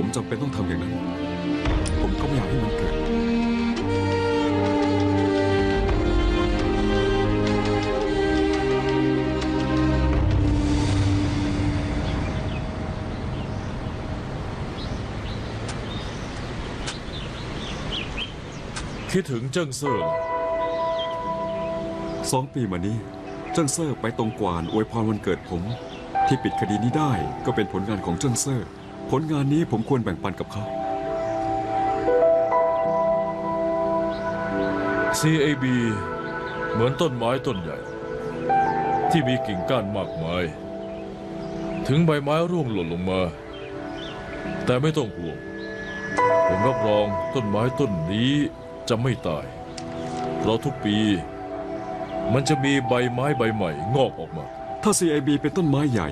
ผมจำเป็นต้องทำอย่างนั้น ผมก็ไม่อยากให้มันเกิด คิดถึงเจิ้งเซ่อเหรอสองปีมานี้เจิ้งเซอร์ไปตรงกวานอวยพรวันเกิดผม ที่ปิดคดีนี้ได้ก็เป็นผลงานของเจิ้งเซอร์ ผลงานนี้ผมควรแบ่งปันกับเขา CAB เหมือนต้นไม้ต้นใหญ่ ที่มีกิ่งก้านมากมาย ถึงใบไม้ร่วงหล่นลงมา แต่ไม่ต้องห่วง ผมรับรองต้นไม้ต้นนี้จะไม่ตาย เพราะทุกปี มันจะมีใบไม้ใบใหม่งอกออกมา ถ้า CIB เป็นต้นไม้ใหญ่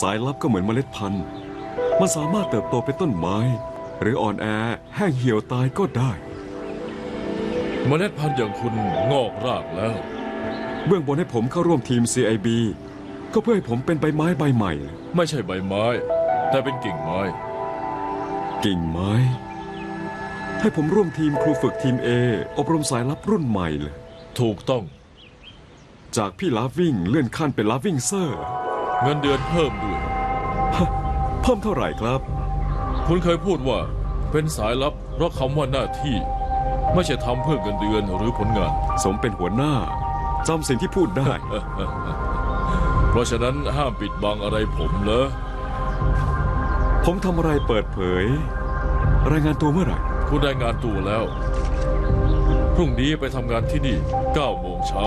สายลับก็เหมือนเมล็ดพันธุ์ มันสามารถเติบโตเป็นต้นไม้ หรืออ่อนแอแห้งเหี่ยวตายก็ได้ เมล็ดพันธุ์อย่างคุณงอกรากแล้ว เบื้องบนให้ผมเข้าร่วมทีม CIB ก็เพื่อให้ผมเป็นใบไม้ใบใหม่ ไม่ใช่ใบไม้ แต่เป็นกิ่งไม้ กิ่งไม้ ให้ผมร่วมทีมครูฝึกทีม A อบรมสายลับรุ่นใหม่เลย ถูกต้อง จากพี่ลาวิ่งเลื่อนขั้นเป็นลาวิ่งเซอร์ เงินเดือนเพิ่มด้วยเพิ่มเท่าไหร่ครับ คุณเคยพูดว่าเป็นสายลับเพราะคำว่าหน้าที่ ไม่ใช่ทำเพื่อเงินเดือนหรือผลงาน สมเป็นหัวหน้าจำสิ่งที่พูดได้ เพราะฉะนั้นห้ามปิดบังอะไรผมเลย ผมทำอะไรเปิดเผย รายงานตัวเมื่อไหร่ คุณได้งานตัวแล้ว พรุ่งนี้ไปทำงานที่นี่9โมงเช้า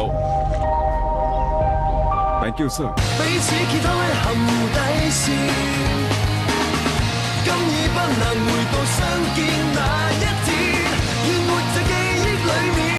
Thank you sir 彼此揭开含底线， 今已不能回到相见。